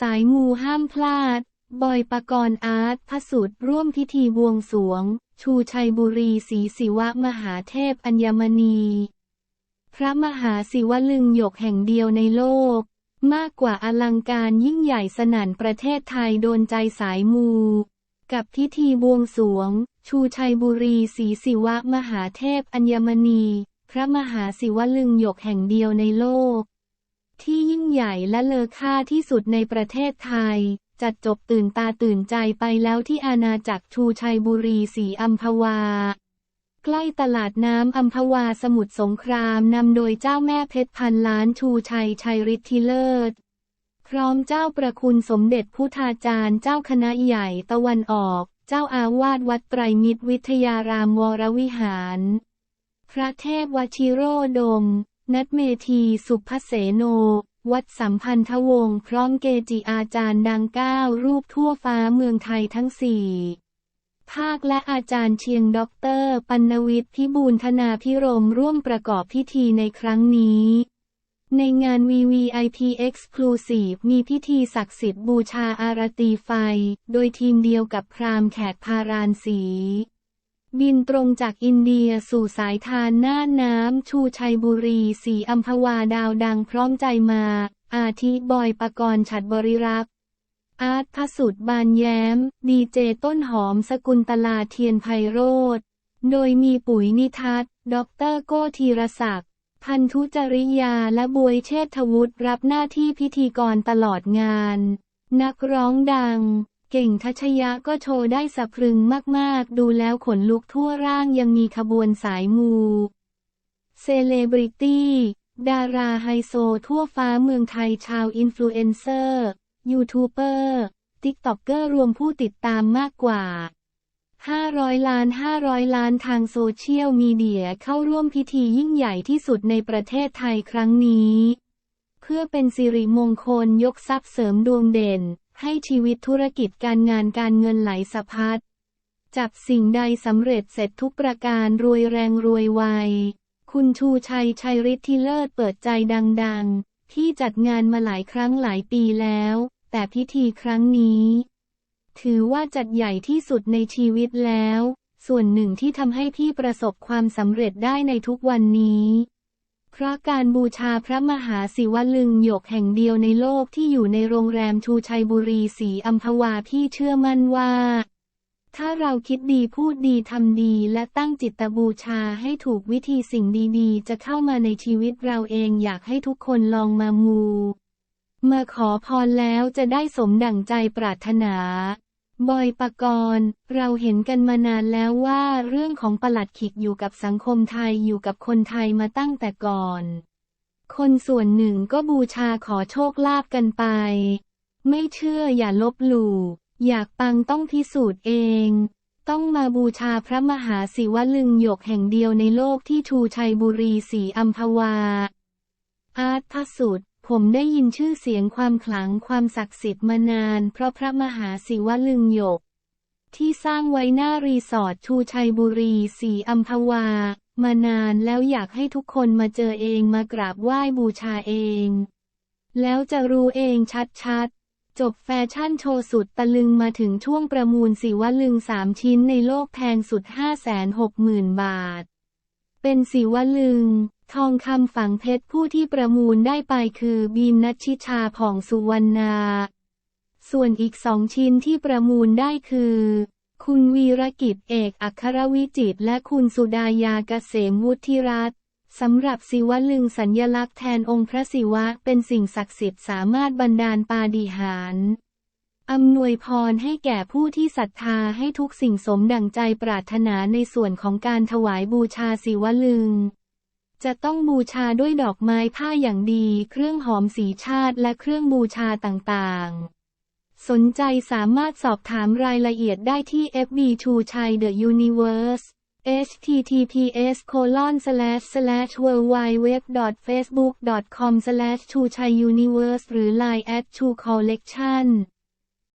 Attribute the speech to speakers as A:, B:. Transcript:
A: สายมูห้ามพลาด บอยปกรณ์อาร์ตพสุดร่วมพิธีบวงสวง ชูชัยบุรีศรีศิวะมหาเทพอัญมณี พระมหาศิวลึงหยกแห่งเดียวในโลก มากกว่าอลังการยิ่งใหญ่สนั่นประเทศไทยโดนใจสายมู กับพิธีบวงสวง ชูชัยบุรีศรีศิวะมหาเทพอัญมณี พระมหาศิวลึงหยกแห่งเดียวในโลก ที่ยิ่งใหญ่และเลอค่าที่สุดในประเทศไทย จัดจบตื่นตาตื่นใจไปแล้วที่อาณาจักรชูชัยบุรีศรีอัมพวา ใกล้ตลาดน้ำอัมพวาสมุทรสงครามนำโดยเจ้าแม่เพชรพันล้านชูชัยชัยฤทธิเลิศพร้อมเจ้าประคุณสมเด็จพุทธาจารย์เจ้าคณะใหญ่ตะวันออก เจ้าอาวาสวัดไตรมิตรวิทยารามวรวิหาร พระเทพวชิโรดม นัดเมธีสุภเสโน วัดสัมพันธวงศ์พร้อมเกจิอาจารย์ดังเก้ารูปทั่วฟ้าเมืองไทยทั้งสี่ภาคและอาจารย์เชียงด็อกเตอร์ ปัณวิทย์พิบูลธนาพิรมร่วมประกอบพิธีในครั้งนี้ ในงาน VVIP Exclusive มีพิธีศักดิ์สิทธิ์บูชาอารตีไฟ โดยทีมเดียวกับพรามแขกพารานสี บินตรงจากอินเดียสู่สายทานน่าน้ำ ชูชัยบุรีสีอัมพวาดาวดังพร้อมใจมา อาทิบอยปกรณ์ฉัดบริรักษ์ อาร์ตพสุดบานแย้ม ดีเจต้นหอมสกุลตลาเทียนไพโรธ โดยมีปุ๋ยนิทัศด็อกเตอร์โก้ธีรศักดิ์ พันธุจริยาและบวยเชษฐวุฒิรับหน้าที่พิธีกรตลอดงาน นักร้องดัง เก่งทัชยะก็โชว์ได้สะพรึงมาก ๆ ดูแล้วขนลุกทั่วร่างยังมีขบวนสายมู เซเลบริตี้ ดาราไฮโซทั่วฟ้าเมืองไทยชาวอินฟลูเอนเซอร์ ยูทูบเบอร์ติ๊กต็อกเกอร์รวมผู้ติดตามมากกว่า 500 ล้าน 500 ล้านทางโซเชียลมีเดียเข้าร่วมพิธียิ่งใหญ่ที่สุดในประเทศไทยครั้งนี้ เพื่อเป็นสิริมงคลยกทรัพย์เสริมดวงเด่น ให้ชีวิตธุรกิจการงานการเงินไหลสะพัด จับสิ่งใดสำเร็จเสร็จทุกประการรวยแรงรวยไว คุณชูชัยชัยฤทธิเลิศเปิดใจดังๆ ที่จัดงานมาหลายครั้งหลายปีแล้ว แต่พิธีครั้งนี้ ถือว่าจัดใหญ่ที่สุดในชีวิตแล้ว ส่วนหนึ่งที่ทำให้พี่ประสบความสำเร็จได้ในทุกวันนี้ เพราะการบูชาพระมหาศิวลึงหยกแห่งเดียวในโลกที่อยู่ในโรงแรมชูชัยบุรีศรีอัมพวาพี่เชื่อมั่นว่า ถ้าเราคิดดีพูดดีทำดีและตั้งจิตบูชาให้ถูกวิธีสิ่งดีๆ จะเข้ามาในชีวิตเราเองอยากให้ทุกคนลองมามู มาขอพรแล้วจะได้สมดั่งใจปรารถนา บอยปกรณ์เราเห็นกันมานานแล้วว่าเรื่องของประหลัดขิกอยู่กับสังคมไทยอยู่กับคนไทยมาตั้งแต่ก่อน คนส่วนหนึ่งก็บูชาขอโชคลาภกันไป ไม่เชื่ออย่าลบหลู่ อยากปังต้องพิสูจน์เอง ต้องมาบูชาพระมหาศิวลึงหยกแห่งเดียวในโลกที่ชูชัยบุรีศรีอัมพวา อาร์ตพสุด ผมได้ยินชื่อเสียงความขลังความศักดิ์สิทธิ์มานาน เพราะพระมหาศิวลึงหยก ที่สร้างไว้หน้ารีสอร์ทชูชัยบุรีศรีอัมพวา มานานแล้วอยากให้ทุกคนมาเจอเองมากราบไหว้บูชาเอง แล้วจะรู้เองชัดๆ จบแฟชั่นโชว์สุดตะลึงมาถึงช่วงประมูลศิวลึงสามชิ้นในโลกแพงสุด 560,000 บาท เป็นศิวลึง ทองคำฝังเพชรผู้ที่ประมูลได้ไปคือบีมนัชชิชาผ่องสุวรรณา ส่วนอีกสองชิ้นที่ประมูลได้คือ คุณวีรกิจเอกอัครวิจิตและคุณสุดายาเกษมวุฒิรัตน์สำหรับศิวลึงสัญญลักษณ์แทนองค์พระศิวะเป็นสิ่งศักดิ์สิทธิ์สามารถบันดาลปาฏิหาริย์อำนวยพรให้แก่ผู้ที่ศรัทธาให้ทุกสิ่งสมดั่งใจปรารถนาในส่วนของการถวายบูชาศิวลึง จะต้องบูชาด้วยดอกไม้ผ้าอย่างดี เครื่องหอมสีชาติและเครื่องบูชาต่างๆ สนใจสามารถสอบถามรายละเอียดได้ที่ FB ชูชัย The Universe https colon slash slash w w w facebook com slash ชูชัย universe หรือ line at ชู collection